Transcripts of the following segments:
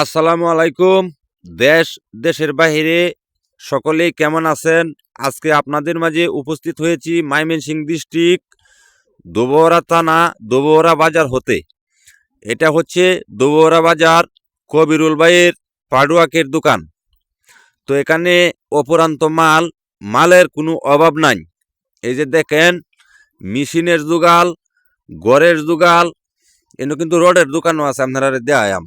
আসসালামু আলাইকুম। দেশ, দেশের বাহিরে সকলেই কেমন আছেন? আজকে আপনাদের মাঝে উপস্থিত হয়েছি মাইমেনসিং ডিস্ট্রিক্ট দুবহরা থানা দুবহরা বাজার হতে। এটা হচ্ছে দুবহরা বাজার কবিরুল ভাইয়ের পাডুয়াকের দোকান। তো এখানে অপরান্ত মাল, মালের কোনো অভাব নাই। এই যে দেখেন, মেশিনের যুগাল গড়ের যুগাল, এনে কিন্তু রডের দোকানও আছে, আপনারা দেয়াম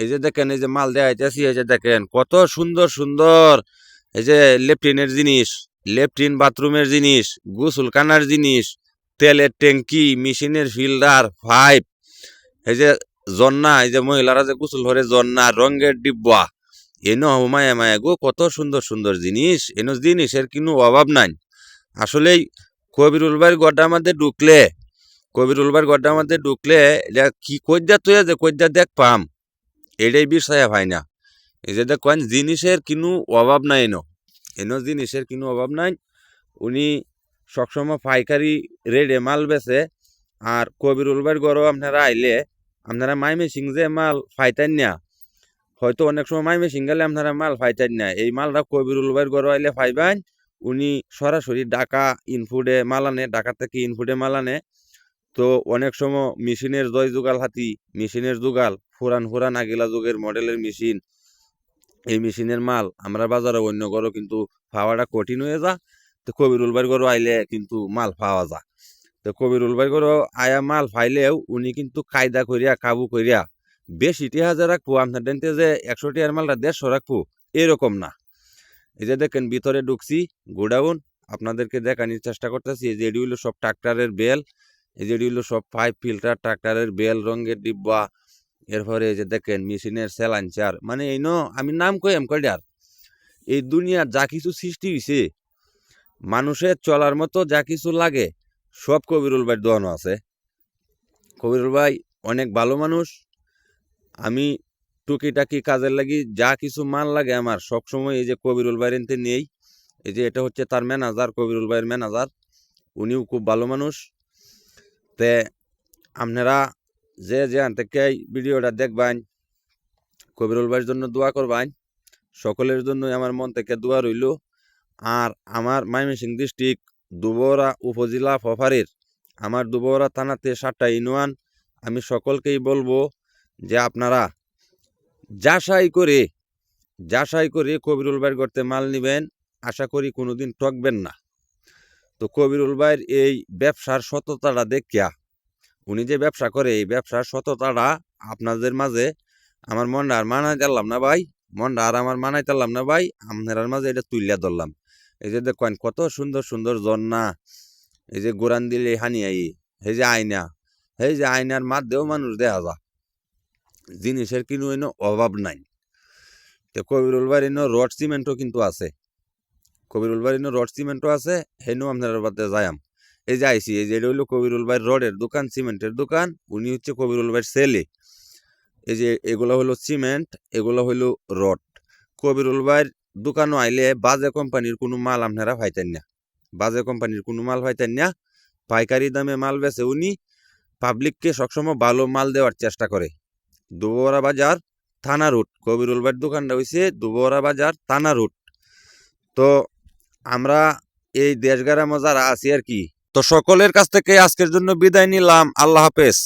এই যে দেখেন, এই যে মাল দেওয়া হইতেছি এই যে দেখেন কত সুন্দর সুন্দর, এই যে লেফটিনের জিনিস লেফটিন বাথরুমের জিনিস গোসলখানার জিনিস, তেলের ট্যাঙ্কি, মেশিনের ফিল্টার পাইপ, এই যে জন্না এই যে মহিলারা যে গোসল করে জন্না রঙের ডিব্বা, এনো মায়া মায়া গো, কত সুন্দর সুন্দর জিনিস, এনো জিনিসের কোনো অভাব নাই। আসলেই কবিরুল ভাইয়ের গড্ডার মধ্যে ঢুকলে, কবিরুল ভাইয়ের গড্ডার মধ্যে ঢুকলে কি কইদা তুই যে কইদা দেখ পাম। এটাই বিষয় ভাই না। এই যে দেখেন, জিনিসের কিনু অভাব নাই এনো। এনো জিনিসের কিনু অভাব নাই। উনি সবসময় পাইকারি রেডে মাল বেচে আর কবিরুল ভাইয়ের গরও আপনারা আইলে আপনারা মাই সিং যে মাল ফাইতেন না, হয়তো অনেক সময় মাই সিং গেলে আপনারা মাল ফাইতেন না। এই মালটা কবিরুল ভাইয়ের গরো আইলে ফাইবেন উনি সরাসরি ঢাকা ইনফুডে মাল আনে, ঢাকা থেকে ইনফুডে মাল আনে। তো অনেক সময় মেশিনের জয় যুগাল হাতি, মেশিনের যুগাল, ফুরান ফুরান আগিলা যুগের মডেলের মেশিন। এই মেশিনের মাল আমরা বাজারে অন্য করো কিন্তু পাওয়াটা কঠিন হয়ে যা তো কবিরুল ভাইয়ের গরো আইলে কিন্তু মাল পাওয়া যা তো কবিরুল ভাইয়ের গরো আয়া মাল ফাইলেও উনি কিন্তু কায়দা করিয়া কাবু করিয়া বেশি হাজার রাখব, আপনার ডেন্টে যে একশো টিয়ার মালটা দেড়শো রাখব, এরকম না। এই যে দেখেন ভিতরে ঢুকছি, গোডাউন, আপনাদেরকে দেখানোর চেষ্টা করতেছি, এই যে এটি সব ট্রাক্টরের বেল এই যে হইল সব পাইপ ফিল্টার, ট্রাক্টরের বেল রঙের ডিব্বা, এরপরে এই যে দেখেন মেশিনের সেলাঞ্চার মানে এই ন, আমি নাম কই এম কয়ডার এই দুনিয়ার যা কিছু সৃষ্টি হয়েছে মানুষের চলার মতো যা কিছু লাগে, সব কবিরুল ভাইয়ের দোয়ানো আছে। কবিরুল ভাই অনেক ভালো মানুষ, আমি টুকিটাকি কাজের লাগি যা কিছু মাল লাগে আমার সব সময় এই যে কবিরুল ভাইয়ের নেই। এই যে এটা হচ্ছে তার ম্যানেজার কবিরুল ভাইয়ের ম্যানেজার উনিও খুব ভালো মানুষ। তে আপনারা যে যে থেকে এই ভিডিওটা দেখবেন, কবিরুল ভাইয়ের জন্য দোয়া করবেন। সকলের জন্য আমার মন থেকে দোয়া রইল। আর আমার মাইমিসিং ডিস্ট্রিক্ট দুবরা উপজেলা ফফারের আমার দুবরা থানাতে সাতটা ইউনিয়ন, আমি সকলকেই বলব যে আপনারা যাচাই করে যাচাই করে কবিরুল ভাইয়ের করতে মাল নেবেন। আশা করি কোনোদিন ঠকবেন না। তো কবিরুল ভাইয়ের এই ব্যবসার সততাটা দেখিয়া, উনি যে ব্যবসা করে, এই ব্যবসার সততাটা আপনাদের মাঝে আমার মনটা আর মানাই দিলাম না ভাই, মনটা আর আমার মানাই দিলাম না ভাই, আপনার মাঝে এটা তুলিয়া ধরলাম। এই যে দেখেন কত সুন্দর সুন্দর জন্না এই যে গোরান দিলে হানি আই, এই যে আয়না, এই যে আয়নার মাধ্যমেও মানুষ দেখা যা জিনিসের কিন্তু অভাব নাই। তো কবিরুল ভাইয়ের এনে রড সিমেন্টও কিন্তু আছে। কবিরুল এনে রড সিমেন্টও আছে, হেনু আপনার বাদে যায়াম এই যে আইসি এই যে এটা হইল কবিরুল ভাইয়ের রডের দোকান, সিমেন্টের দোকান, উনি হচ্ছে কবিরুল ভাইয়ের ছেলে। এই যে এগুলো হলো সিমেন্ট, এগুলো হইল রড। কবিরুল ভাইয়ের দোকানও আইলে বাজে কোম্পানির কোনো মাল আপনারা পাইতেন না। বাজে কোম্পানির কোনো মাল পাইতেন না। পাইকারি দামে মাল বেছে উনি পাবলিককে সবসময় ভালো মাল দেওয়ার চেষ্টা করে। দুবরা বাজার, থানা রুট কবিরুল ভাইয়ের দোকানটা হইছে দুবরা বাজার, থানা রুট তো আমরা এই দেশগারা মজার আছি আর কি। তো সকলের কাছ থেকে আজকের জন্য বিদায় নিলাম। আল্লাহ হাফেজ।